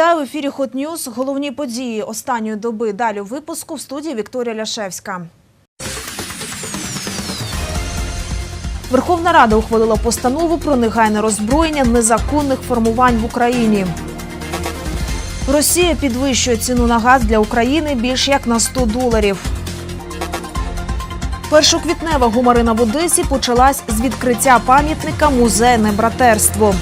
Вітаю в ефірі Hot News. Головні події останньої доби. Далі випуску в студії Вікторія Ляшевська. Верховна Рада ухвалила постанову про негайне роззброєння незаконних формувань в Україні. Росія підвищує ціну на газ для України більш як на 100 доларів. Першоквітнева гумарина в Одесі почалась з відкриття пам'ятника музейне братерство.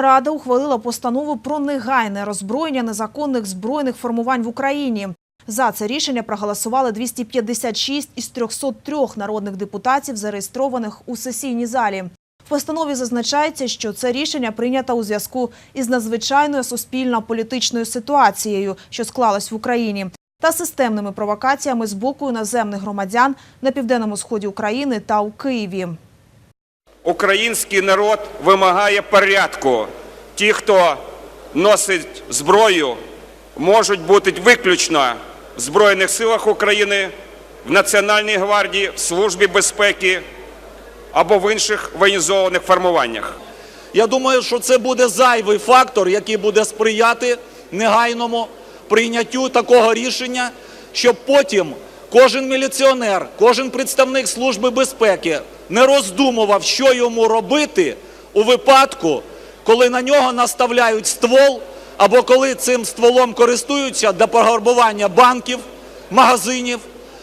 Рада ухвалила постанову про негайне роззброєння незаконних збройних формувань в Україні. За це рішення проголосували 256 із 303 народних депутатів, зареєстрованих у сесійній залі. В постанові зазначається, що це рішення прийнято у зв'язку із надзвичайною суспільно-політичною ситуацією, що склалась в Україні, та системними провокаціями з боку іноземних громадян на південному сході України та у Києві. Український народ вимагає порядку. Ті, хто носить зброю, можуть бути виключно в Збройних силах України, в Національній гвардії, в Службі безпеки або в інших воєнізованих формуваннях. Я думаю, що це буде зайвий фактор, який буде сприяти негайному прийняттю такого рішення, щоб потім кожен міліціонер, кожен представник Служби безпеки не роздумував, що йому робити у випадку, коли на нього наставляють ствол, або коли цим стволом користуються для пограбування банків, магазинів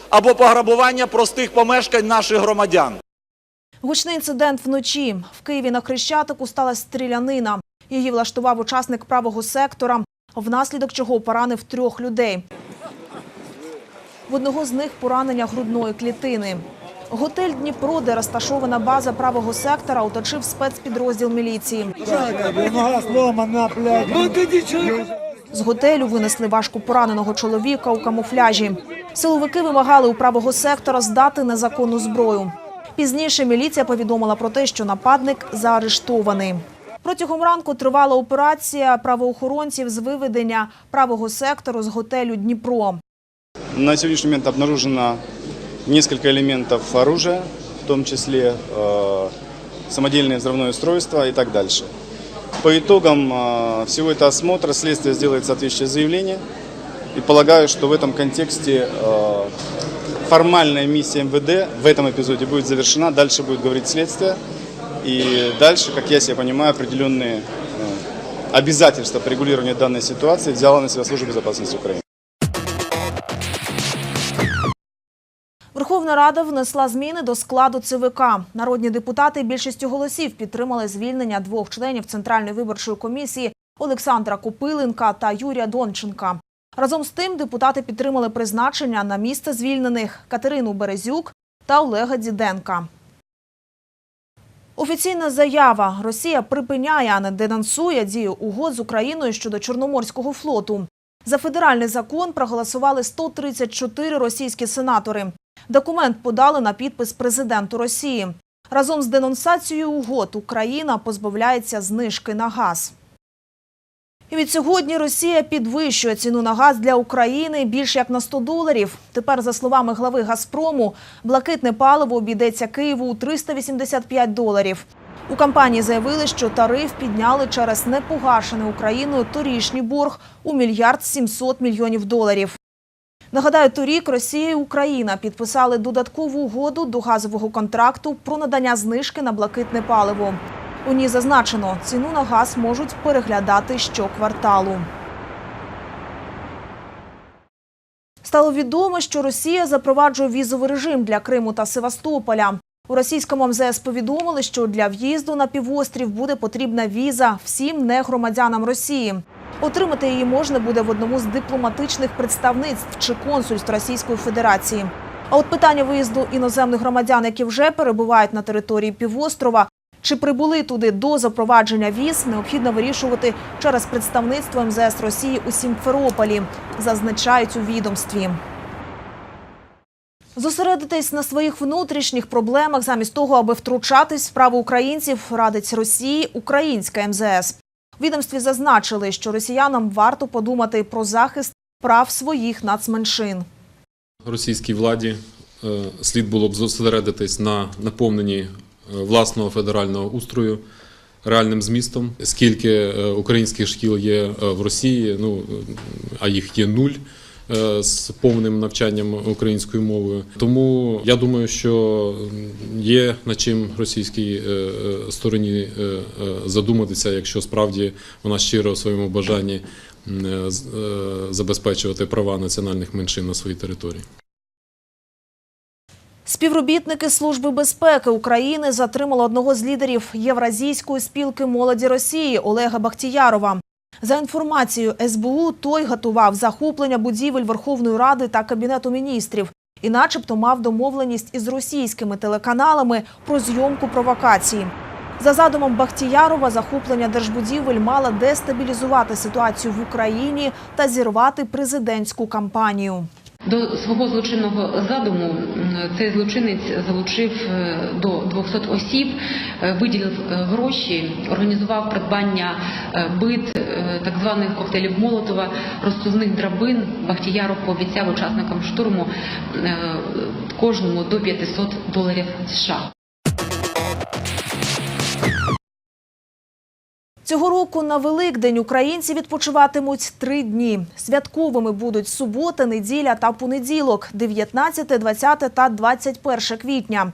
або пограбування простих помешкань наших громадян. Гучний інцидент вночі. В Києві на Хрещатику сталася стрілянина. Її влаштував учасник правого сектора, внаслідок чого поранив трьох людей. В одного з них поранення грудної клітини. Готель Дніпро, де розташована база правого сектора, оточив спецпідрозділ міліції. Ну. З готелю винесли важко пораненого чоловіка у камуфляжі. Силовики вимагали у правого сектора здати незаконну зброю. Пізніше міліція повідомила про те, що нападник заарештований. Протягом ранку тривала операція правоохоронців з виведення правого сектору з готелю Дніпро. На сегодняшний момент обнаружено несколько элементов оружия, в том числе э, самодельное взрывное устройство и так дальше. По итогам э, всего этого осмотра следствие сделает соответствующее заявление. И полагаю, что в этом контексте э, формальная миссия МВД в этом эпизоде будет завершена. Дальше будет говорить следствие. И дальше, как я себе понимаю, определенные э, обязательства по регулированию данной ситуации взяла на себя Служба безопасности Украины. Верховна Рада внесла зміни до складу ЦВК. Народні депутати більшістю голосів підтримали звільнення двох членів Центральної виборчої комісії Олександра Копиленка та Юрія Донченка. Разом з тим депутати підтримали призначення на місце звільнених Катерину Березюк та Олега Діденка. Офіційна заява Росія припиняє, а не денонсує дію угод з Україною щодо Чорноморського флоту. За федеральний закон проголосували 134 російські сенатори. Документ подали на підпис президенту Росії. Разом з денонсацією угод Україна позбавляється знижки на газ. І від сьогодні Росія підвищує ціну на газ для України більш як на 100 доларів. Тепер, за словами глави Газпрому, блакитне паливо обійдеться Києву у 385 доларів. У компанії заявили, що тариф підняли через непогашений Україною торішній борг у мільярд 700 мільйонів доларів. Нагадаю, торік Росія і Україна підписали додаткову угоду до газового контракту про надання знижки на блакитне паливо. У ній зазначено, ціну на газ можуть переглядати щокварталу. Стало відомо, що Росія запроваджує візовий режим для Криму та Севастополя. У російському МЗС повідомили, що для в'їзду на півострів буде потрібна віза всім негромадянам Росії. Отримати її можна буде в одному з дипломатичних представництв чи консульств Російської Федерації. А от питання виїзду іноземних громадян, які вже перебувають на території півострова, чи прибули туди до запровадження віз, необхідно вирішувати через представництво МЗС Росії у Сімферополі, зазначають у відомстві. Зосередитись на своїх внутрішніх проблемах замість того, аби втручатись в справу українців, радить Росії українська МЗС. В відомстві зазначили, що росіянам варто подумати про захист прав своїх нацменшин. російській владі е, слід було б зосередитись на наповненні е, власного федерального устрою реальним змістом. Скільки е, українських шкіл є в Росії, ну а їх є нуль. Е, З повним навчанням українською мовою, тому я думаю, що є над чим російській е, е, стороні задуматися, якщо справді вона щира у своєму бажанні забезпечувати права національних меншин на своїй території. Співробітники Служби безпеки України затримали одного з лідерів Євразійської спілки молоді Росії Олега Бахтіярова. За інформацією СБУ, той готував захоплення будівель Верховної Ради та Кабінету міністрів і начебто мав домовленість із російськими телеканалами про зйомку провокації. За задумом Бахтіярова, захоплення держбудівель мало дестабілізувати ситуацію в Україні та зірвати президентську кампанію. До свого злочинного задуму цей злочинець залучив е, до 200 осіб, е, виділив е, гроші, організував придбання бит, так званих коктейлів Молотова, розсувних драбин. Бахтіяров пообіцяв учасникам штурму кожному до 500 доларів США. Цього року на Великдень українці відпочиватимуть три дні. Святковими будуть субота, неділя та понеділок, 19, 20 та 21 квітня.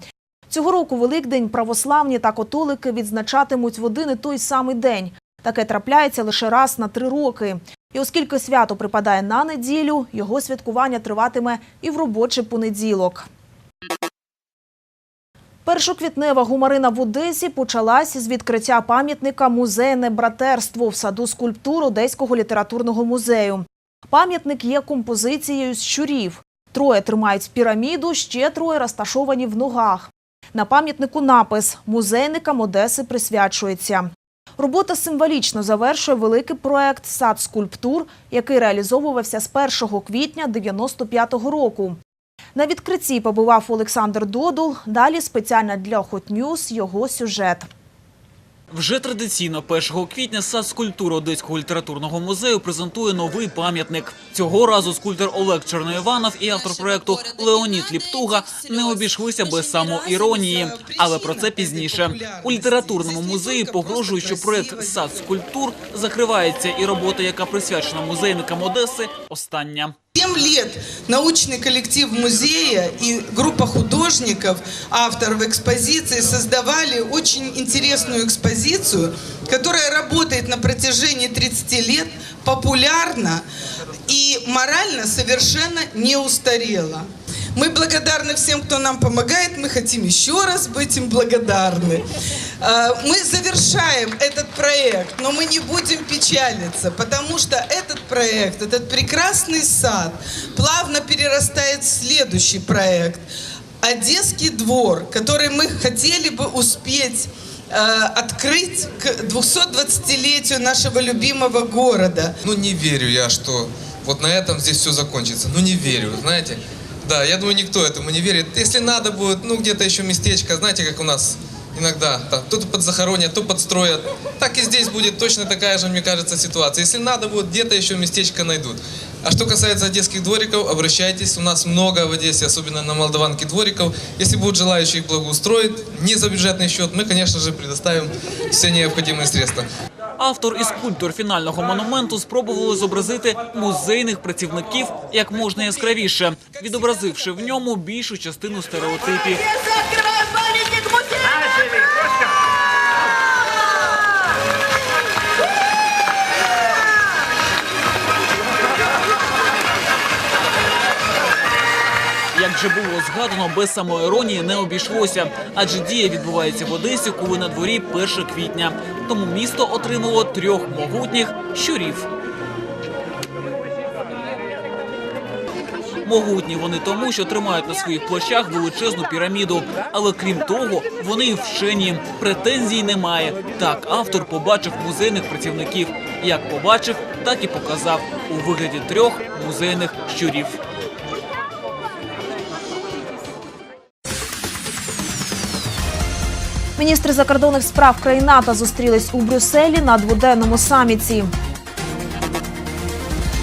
Цього року Великдень православні та католики відзначатимуть в один і той самий день. Таке трапляється лише раз на три роки. І оскільки свято припадає на неділю, його святкування триватиме і в робочий понеділок. Першоквітнева гумарина в Одесі почалась з відкриття пам'ятника «Музейне братерство» в саду скульптур Одеського літературного музею. Пам'ятник є композицією з щурів. Троє тримають піраміду, ще троє розташовані в ногах. На пам'ятнику напис «Музейникам Одеси присвячується». Робота символічно завершує великий проект «Сад скульптур», який реалізовувався з 1 квітня 95-го року. На відкритті побував Олександр Додул. Далі спеціально для News його сюжет. Вже традиційно 1 квітня сад скульптури Одеського літературного музею презентує новий пам'ятник. Цього разу скульптор Олег Чорноїванов і автор проекту Леонід Ліптуга не обійшлися без самоіронії, але про це пізніше. У літературному музеї погрожують, що проект сад скульптур закривається, і робота, яка присвячена музейникам Одеси, остання. Семь лет научный коллектив музея и группа художников, авторов экспозиции создавали очень интересную экспозицию, которая работает на протяжении 30 лет, популярна и морально совершенно не устарела. Мы благодарны всем, кто нам помогает. Мы хотим еще раз быть им благодарны. Э, Мы завершаем этот проект, но мы не будем печалиться, потому что этот проект, этот прекрасный сад плавно перерастает в следующий проект. Одесский двор, который мы хотели бы успеть э, открыть к 220-летию нашего любимого города. Ну, не верю я, что вот на этом здесь все закончится. Ну, не верю, знаете. Да, я думаю, никто этому не верит. Если надо будет, ну, где-то еще местечко, знаете, как у нас иногда, там, то подзахоронят, то подстроят. Так и здесь будет точно такая же, мне кажется, ситуация. Если надо будет, где-то еще местечко найдут. А что касается одесских двориков, обращайтесь. У нас много в Одессе, особенно на Молдаванке двориков. Если будут желающие их благоустроить, не за бюджетный счет, мы, конечно же, предоставим все необходимые средства. Автор і скульптор фінального монументу спробували зобразити музейних працівників як можна яскравіше, відобразивши в ньому більшу частину стереотипів. Як же було згадано, без самоіронії не обійшлося, адже дія відбувається в Одесі, коли на дворі 1 квітня. Тому місто отримало трьох могутніх щурів. Могутні вони тому, що тримають на своїх плечах величезну піраміду. Але крім того, вони й вчені. Претензій немає. Так автор побачив музейних працівників. Як побачив, так і показав у вигляді трьох музейних щурів. Міністри закордонних справ країн НАТО зустрілись у Брюсселі на дводенному саміті.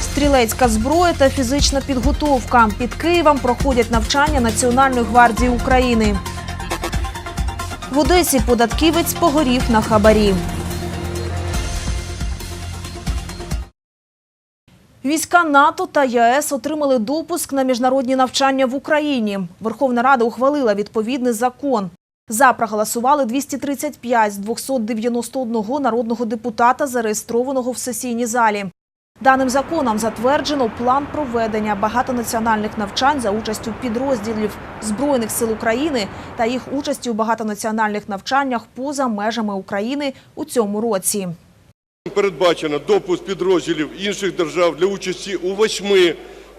Стрілецька зброя та фізична підготовка під Києвом проходять навчання Національної гвардії України. В Одесі податківець погорів на хабарі. Війська НАТО та ЄС отримали допуск на міжнародні навчання в Україні. Верховна Рада ухвалила відповідний закон. За проголосували 235 з 291 народного депутата, зареєстрованого в сесійній залі. Даним законом затверджено план проведення багатонаціональних навчань за участю підрозділів Збройних сил України та їх участі у багатонаціональних навчаннях поза межами України у цьому році. Передбачено допуск підрозділів інших держав для участі у восьми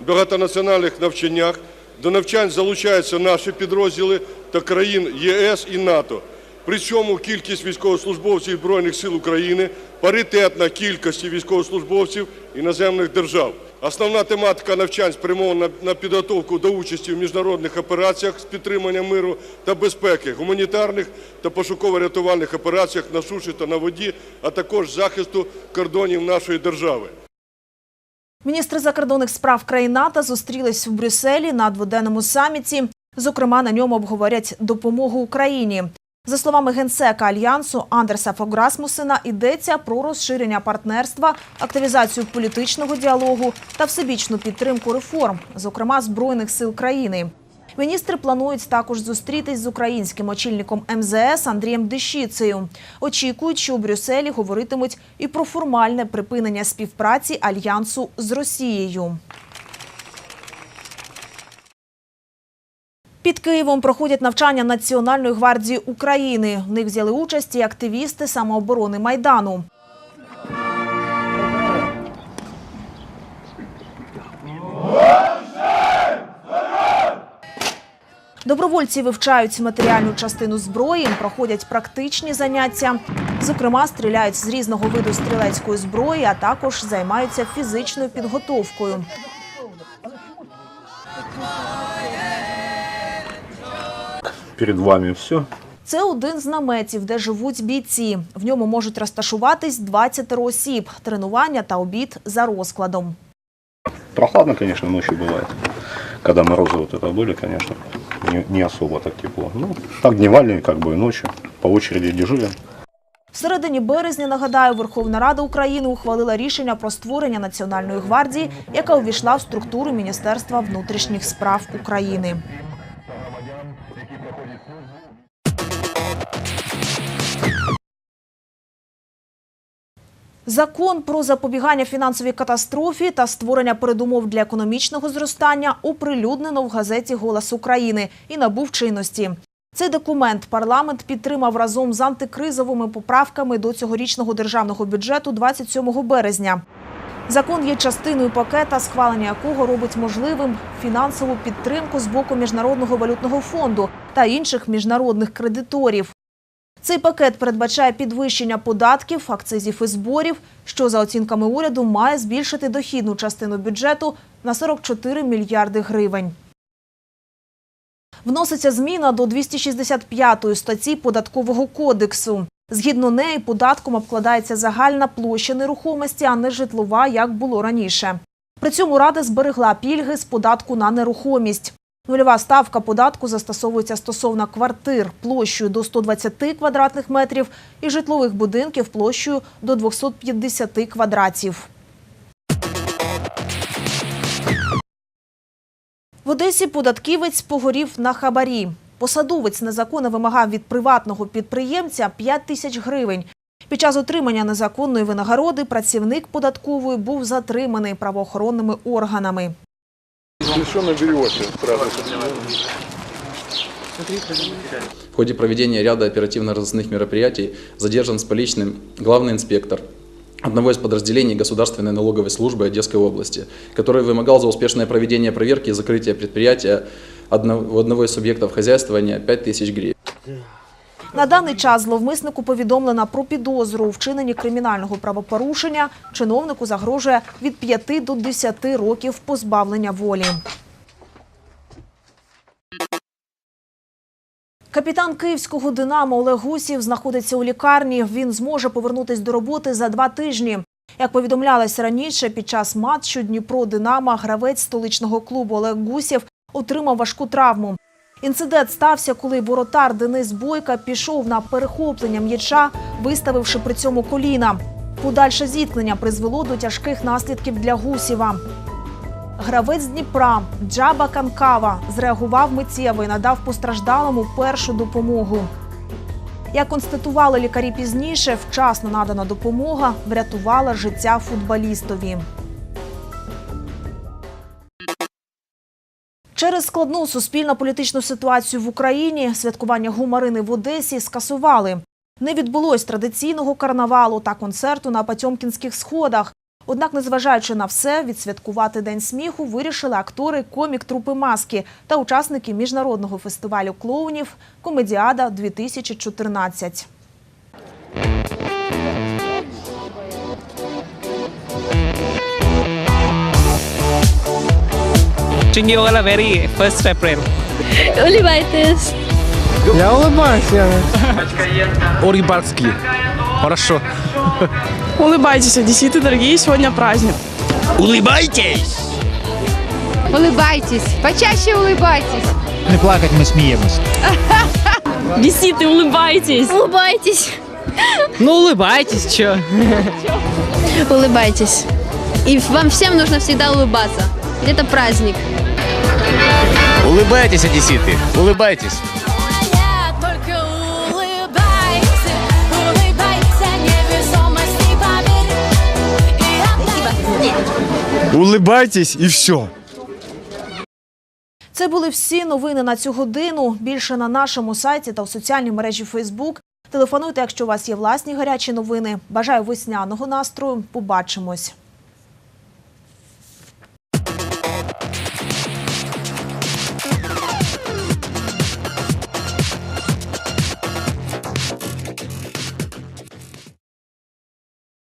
багатонаціональних навчаннях. До навчань залучаються наші підрозділи та країн ЄС і НАТО. Причому кількість військовослужбовців Збройних сил України паритетна кількості військовослужбовців іноземних держав. Основна тематика навчань спрямована на підготовку до участі в міжнародних операціях з підтримання миру та безпеки, гуманітарних та пошуково-рятувальних операціях на суші та на воді, а також захисту кордонів нашої держави. Міністри закордонних справ країн НАТО зустрілись в Брюсселі на дводенному саміті. Зокрема, на ньому обговорять допомогу Україні. За словами генсека альянсу Андерса Фограсмусена, йдеться про розширення партнерства, активізацію політичного діалогу та всебічну підтримку реформ, зокрема збройних сил країни. Міністри планують також зустрітись з українським очільником МЗС Андрієм Дещицею. Очікують, що у Брюсселі говоритимуть і про формальне припинення співпраці альянсу з Росією. Під Києвом проходять навчання Національної гвардії України. В них взяли участь і активісти самооборони Майдану. Добровольці вивчають матеріальну частину зброї, проходять практичні заняття. Зокрема, стріляють з різного виду стрілецької зброї, а також займаються фізичною підготовкою. Перед вами все. Це один з наметів, де живуть бійці. В ньому можуть розташуватись 20 осіб. Тренування та обід за розкладом. Прохладно, конечно, ночью бывает. Когда морозы вот это были, конечно, не, не особо так тепло. Ну, так дневальные, как бы ночі. По очереди дежурим. В середині березня, нагадаю, Верховна Рада України ухвалила рішення про створення Національної гвардії, яка увійшла в структуру Міністерства внутрішніх справ України. Закон про запобігання фінансовій катастрофі та створення передумов для економічного зростання оприлюднено в газеті Голос України і набув чинності. Цей документ парламент підтримав разом з антикризовими поправками до цьогорічного державного бюджету 27 березня. Закон є частиною пакета, схвалення якого робить можливим фінансову підтримку з боку Міжнародного валютного фонду та інших міжнародних кредиторів. Цей пакет передбачає підвищення податків, акцизів і зборів, що за оцінками уряду має збільшити дохідну частину бюджету на 44 мільярди гривень. Вноситься зміна до 265 статті Податкового кодексу. Згідно неї, податком обкладається загальна площа нерухомості, а не житлова, як було раніше. При цьому Рада зберегла пільги з податку на нерухомість. Нульова ставка податку застосовується стосовно квартир площею до 120 квадратних метрів і житлових будинків площею до 250 квадратів. В Одесі податківець погорів на хабарі. Посадовець незаконно вимагав від приватного підприємця 5 тисяч гривень. Під час отримання незаконної винагороди працівник податкової був затриманий правоохоронними органами. В ходе проведения ряда оперативно-розыскных мероприятий задержан с поличным главный инспектор одного из подразделений Государственной налоговой службы Одесской области, который вымогал за успешное проведение проверки и закрытие предприятия одного, одного из субъектов хозяйствования 5000 гривен. На даний час зловмиснику повідомлено про підозру у вчиненні кримінального правопорушення. Чиновнику загрожує від 5 до 10 років позбавлення волі. Капітан київського «Динамо» Олег Гусів знаходиться у лікарні. Він зможе повернутися до роботи за два тижні. Як повідомлялось раніше, під час матчу Дніпро-Динамо гравець столичного клубу Олег Гусів отримав важку травму. Інцидент стався, коли воротар Денис Бойка пішов на перехоплення м'яча, виставивши при цьому коліна. Подальше зіткнення призвело до тяжких наслідків для Гусєва. Гравець Дніпра Джаба Канкава зреагував миттєво і надав постраждалому першу допомогу. Як констатували лікарі пізніше, вчасно надана допомога врятувала життя футболістові. Через складну суспільно-політичну ситуацію в Україні святкування гумарини в Одесі скасували. Не відбулось традиційного карнавалу та концерту на Патьомкінських сходах. Однак, незважаючи на все, відсвяткувати День сміху вирішили актори комік трупи маски та учасники міжнародного фестивалю клоунів Комедіада 2014 wishing you all a very first April. Улыбайтесь. Я улыбаюсь, я. Урибарский. Хорошо. Улыбайтесь, одесситы дорогие, сегодня праздник. Улыбайтесь! Улыбайтесь. Почаще улыбайтесь. Не плакать, мы смеемся. Одесситы, улыбайтесь. Улыбайтесь. Ну, улыбайтесь, чё? Улыбайтесь. И вам всем нужно всегда улыбаться. Ведь Это праздник. Улыбайтесь, одесситы, улыбайтесь. Только улыбайся, улыбайся, невесомости поверь. Улыбайтесь и все. Це були всі новини на цю годину. Більше на нашому сайті та в соціальній мережі Фейсбук. Телефонуйте, якщо у вас є власні гарячі новини. Бажаю весняного настрою. Побачимось.